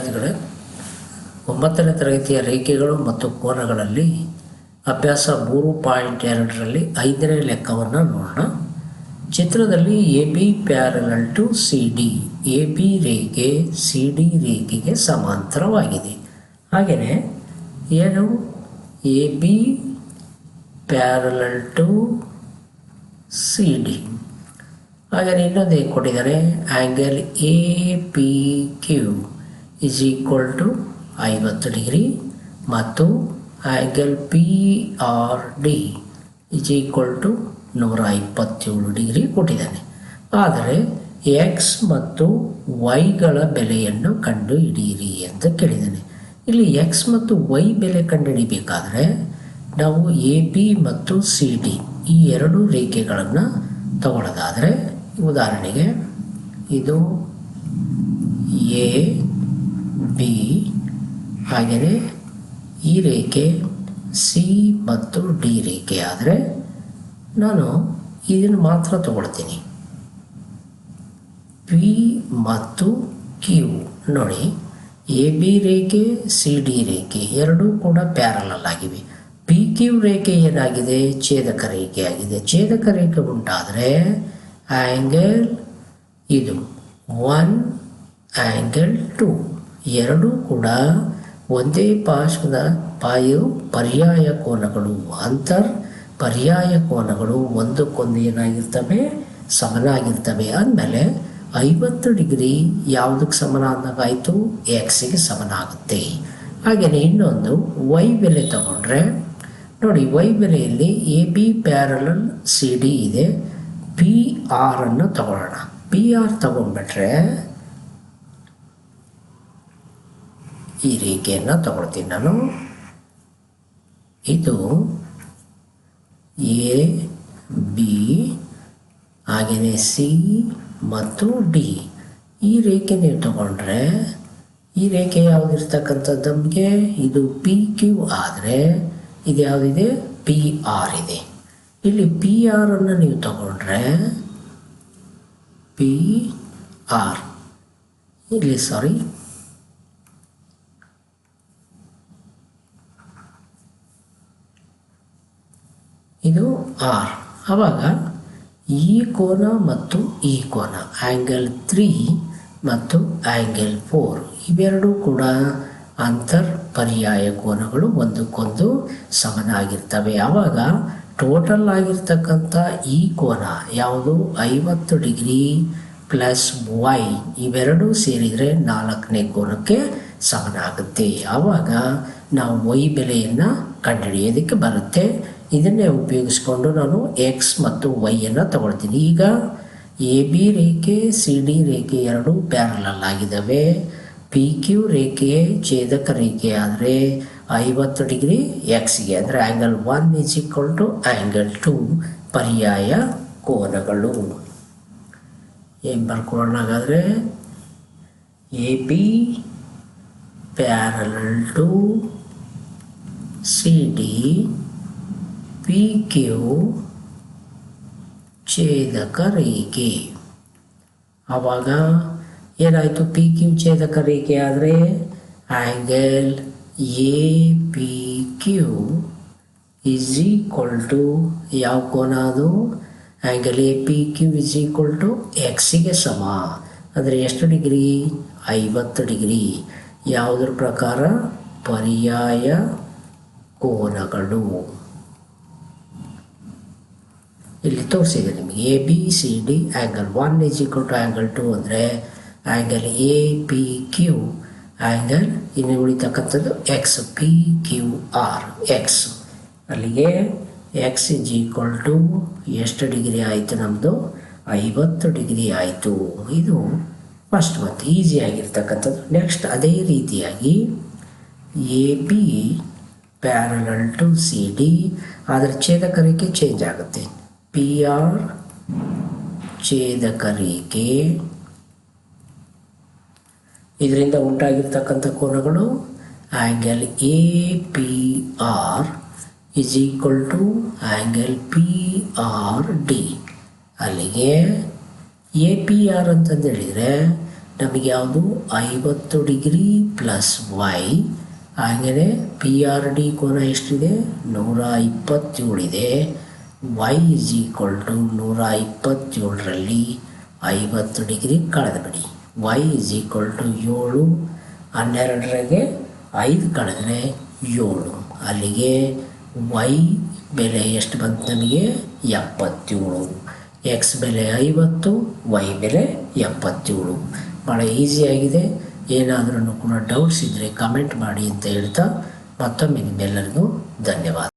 ವಿದ್ಯಾರ್ಥಿಗಳೇ ಒಂಬತ್ತನೇ ತರಗತಿಯ ರೇಖೆಗಳು ಮತ್ತು ಕೋನಗಳಲ್ಲಿ ಅಭ್ಯಾಸ ಮೂರು ಪಾಯಿಂಟ್ ಎರಡರಲ್ಲಿ ಐದನೇ ಲೆಕ್ಕವನ್ನು ನೋಡೋಣ. ಚಿತ್ರದಲ್ಲಿ A B parallel to C D, A B ರೇಖೆ ಸಿ ಡಿ ರೇಖೆಗೆ ಸಮಾಂತರವಾಗಿದೆ. ಹಾಗೆಯೇ ಏನು? A B parallel to C D. ಹಾಗೆಯೇ ಇನ್ನೊಂದು ಏನು ಕೊಟ್ಟಿದ್ದಾರೆ angle A P Q. Is equal to ಐವತ್ತು ಡಿಗ್ರಿ ಮತ್ತು angle P R D is equal to ನೂರ ಇಪ್ಪತ್ತೇಳು ಡಿಗ್ರಿ ಕೊಟ್ಟಿದ್ದಾನೆ. ಆದರೆ ಎಕ್ಸ್ ಮತ್ತು ವೈಗಳ ಬೆಲೆಯನ್ನು ಕಂಡುಹಿಡಿಯಿರಿ ಅಂತ ಕೇಳಿದ್ದಾನೆ. ಇಲ್ಲಿ ಎಕ್ಸ್ ಮತ್ತು ವೈ ಬೆಲೆ ಕಂಡುಹಿಡಿಬೇಕಾದ್ರೆ ನಾವು ಎ ಬಿ ಮತ್ತು ಸಿ ಡಿ ಈ ಎರಡು ರೇಖೆಗಳನ್ನು ತಗೊಳ್ಳೋದಾದರೆ, ಉದಾಹರಣೆಗೆ ಇದು ಎ ಬಿ, ಹಾಗೆಯೇ ಈ ರೇಖೆ ಸಿ ಮತ್ತು ಡಿ ರೇಖೆ ಆದರೆ ನಾನು ಇದನ್ನು ಮಾತ್ರ ತಗೊಳ್ತೀನಿ. ಪಿ ಮತ್ತು ಕ್ಯೂ. ನೋಡಿ, ಎ ಬಿ ರೇಖೆ, ಸಿ ಡಿ ರೇಖೆ ಎರಡೂ ಕೂಡ ಪ್ಯಾರಲಲ್ ಆಗಿವೆ. ಪಿ ಕ್ಯೂ ರೇಖೆ ಏನಾಗಿದೆ? ಛೇದಕ ರೇಖೆ ಆಗಿದೆ. ಛೇದಕ ರೇಖೆ ಉಂಟಾದರೆ ಆ್ಯಂಗಲ್ ಇದು ಒನ್ ಆ್ಯಂಗಲ್ ಟು. ಎರಡೂ ಕೂಡ ಒಂದೇ ಪಾರ್ಶ್ವದ ಪಾಯು ಪರ್ಯಾಯ ಕೋನಗಳು. ಅಂತರ್ ಪರ್ಯಾಯ ಕೋನಗಳು ಒಂದಕ್ಕೊಂದು ಏನಾಗಿರ್ತವೆ ಸಮನಾಗಿರ್ತವೆ. ಅಂದಮೇಲೆ ಐವತ್ತು ಡಿಗ್ರಿ ಯಾವುದಕ್ಕೆ ಸಮನ ಅಂದಾಗಾಯಿತು? ಎಕ್ಸಿಗೆ ಸಮನಾಗುತ್ತೆ. ಹಾಗೆಯೇ ಇನ್ನೊಂದು ವೈ ಬೆಲೆ ತಗೊಂಡ್ರೆ, ನೋಡಿ ವೈ ಬೆಲೆಯಲ್ಲಿ A B parallel C D ಇದೆ. ಪಿ ಆರನ್ನು ತಗೊಳ್ಳೋಣ. ಪಿ ಆರ್ ತಗೊಂಡ್ಬಿಟ್ರೆ ಈ ರೇಖೆಯನ್ನು ತಗೊಳ್ತೀನಿ ನಾನು. ಇದು ಎ, ಬಿ ಹಾಗೆಯೇ ಸಿ ಮತ್ತು ಡಿ. ಈ ರೇಖೆ ನೀವು ತಗೊಂಡ್ರೆ, ಈ ರೇಖೆ ಯಾವುದಿರ್ತಕ್ಕಂಥದ್ದು ನಮಗೆ? ಇದು ಪಿ ಕ್ಯೂ ಆದರೆ ಇದು ಯಾವುದಿದೆ? ಪಿ ಆರ್ ಇದೆ. ಇಲ್ಲಿ ಪಿ ಆರನ್ನು ನೀವು ತಗೊಂಡ್ರೆ ಪಿ ಆರ್ ಇಲ್ಲಿ ಸಾರಿ ಇದು ಆರ್ ಆವಾಗ ಈ ಕೋನ ಮತ್ತು ಈ ಕೋನ ಆ್ಯಂಗಲ್ ತ್ರೀ ಮತ್ತು ಆ್ಯಂಗಲ್ ಫೋರ್ ಇವೆರಡೂ ಕೂಡ ಅಂತರ್ ಪರ್ಯಾಯ ಕೋನಗಳು ಒಂದಕ್ಕೊಂದು ಸಮನಾಗಿರ್ತವೆ. ಆವಾಗ ಟೋಟಲ್ ಆಗಿರ್ತಕ್ಕಂಥ ಈ ಕೋನ ಯಾವುದು? ಐವತ್ತು ಡಿಗ್ರಿ ಪ್ಲಸ್ ವೈ ಇವೆರಡೂ ಸೇರಿದರೆ ನಾಲ್ಕನೇ ಕೋನಕ್ಕೆ ಸಮನಾಗುತ್ತೆ. ಆವಾಗ ನಾವು ವೈ ಬೆಲೆಯನ್ನು ಕಂಡುಹಿಡಿಯೋದಕ್ಕೆ ಬರುತ್ತೆ. ಇದನ್ನೇ ಉಪಯೋಗಿಸ್ಕೊಂಡು ನಾನು ಎಕ್ಸ್ ಮತ್ತು ವೈಯನ್ನು ತಗೊಳ್ತೀನಿ. ಈಗ ಎ ಬಿ ರೇಖೆ ಸಿ ಡಿ ರೇಖೆ ಎರಡು ಪ್ಯಾರಲಲ್ ಆಗಿದ್ದಾವೆ ಪಿ ಕ್ಯೂ ರೇಖೆ ಛೇದಕ ರೇಖೆ ಆದರೆ ಐವತ್ತು ಡಿಗ್ರಿ ಎಕ್ಸ್ಗೆ ಅಂದರೆ angle one is equal to angle two ಪರ್ಯಾಯ ಕೋನಗಳು. ಏನು ಬರ್ಕೊಳ್ಳೋಣ ಹಾಗಾದರೆ? A B parallel to C D P Q ಛೇದಕ ರೇಖೆ ಆವಾಗ ಏನಾಯಿತು? ಪಿ ಕ್ಯೂ ಛೇದಕ ರೇಖೆ ಆದರೆ angle A P Q is equal to ಯಾವ ಕೋನ ಅದು? Angle A P Q is equal to ಎಕ್ಸಿಗೆ ಸಮ. ಅಂದರೆ ಎಷ್ಟು ಡಿಗ್ರಿ? ಐವತ್ತು ಡಿಗ್ರಿ. ಯಾವುದ್ರ ಪ್ರಕಾರ? ಪರ್ಯಾಯ ಕೋನಗಳು. ಇಲ್ಲಿ ತೋರಿಸಿದೆ ನಿಮಗೆ A B C D angle one is equal to angle two ಅಂದರೆ angle A P Q angle ಇನ್ನು ಉಳಿತಕ್ಕಂಥದ್ದು X P Q R X ಅಲ್ಲಿಗೆ ಎಕ್ಸ್ ಇಸ್ ಈಕ್ವಲ್ ಟು ಎಷ್ಟು ಡಿಗ್ರಿ ಆಯಿತು ನಮ್ಮದು ಐವತ್ತು ಡಿಗ್ರಿ ಆಯಿತು. ಇದು ಫಸ್ಟ್ ಮತ್ತು ಈಸಿ ಆಗಿರ್ತಕ್ಕಂಥದ್ದು. ನೆಕ್ಸ್ಟ್ ಅದೇ ರೀತಿಯಾಗಿ A B parallel to C D ಆದರೆ ಛೇದಕರಕ್ಕೆ ಚೇಂಜ್ ಆಗುತ್ತೆ. ಪಿ ಆರ್ ಛೇದಕ ಇದರಿಂದ ಉಂಟಾಗಿರ್ತಕ್ಕಂಥ ಕೋನಗಳು angle A P R is equal to angle P R D ಅಲ್ಲಿಗೆ ಎ ಪಿ ಆರ್ ಅಂತಂದು ಹೇಳಿದರೆ ನಮಗೆ ಐವತ್ತು ಡಿಗ್ರಿ ಪ್ಲಸ್ ವೈ ಹಾಗೆಯೇ ಪಿ ಆರ್ ಡಿ ಕೋನ ಎಷ್ಟಿದೆ? ನೂರ ಇಪ್ಪತ್ತೇಳಿದೆ ವೈ ಇಸ್ ಈಕ್ವಲ್ ಟು ನೂರ ಇಪ್ಪತ್ತೇಳರಲ್ಲಿ ಐವತ್ತು ಡಿಗ್ರಿ ಕಳೆದುಬಿಡಿ. ವೈ ಇಸ್ ಈಕ್ವಲ್ ಟು ಏಳು ಹನ್ನೆರಡರಾಗೆ ಐದು ಕಳೆದರೆ ಏಳು. ಅಲ್ಲಿಗೆ ವೈ ಬೆಲೆ ಎಷ್ಟು ಬಂತು ನಮಗೆ? ಎಪ್ಪತ್ತೇಳು. ಎಕ್ಸ್ ಬೆಲೆ ಐವತ್ತು ವೈ ಬೆಲೆ ಎಪ್ಪತ್ತೇಳು. ಭಾಳ ಈಸಿಯಾಗಿದೆ ಏನಾದರೂ ಕೂಡ ಡೌಟ್ಸ್ ಇದ್ದರೆ ಕಮೆಂಟ್ ಮಾಡಿ ಅಂತ ಹೇಳ್ತಾ ಮತ್ತೊಮ್ಮೆ ನಿಮ್ಮೆಲ್ಲರಿಗೂ ಧನ್ಯವಾದ.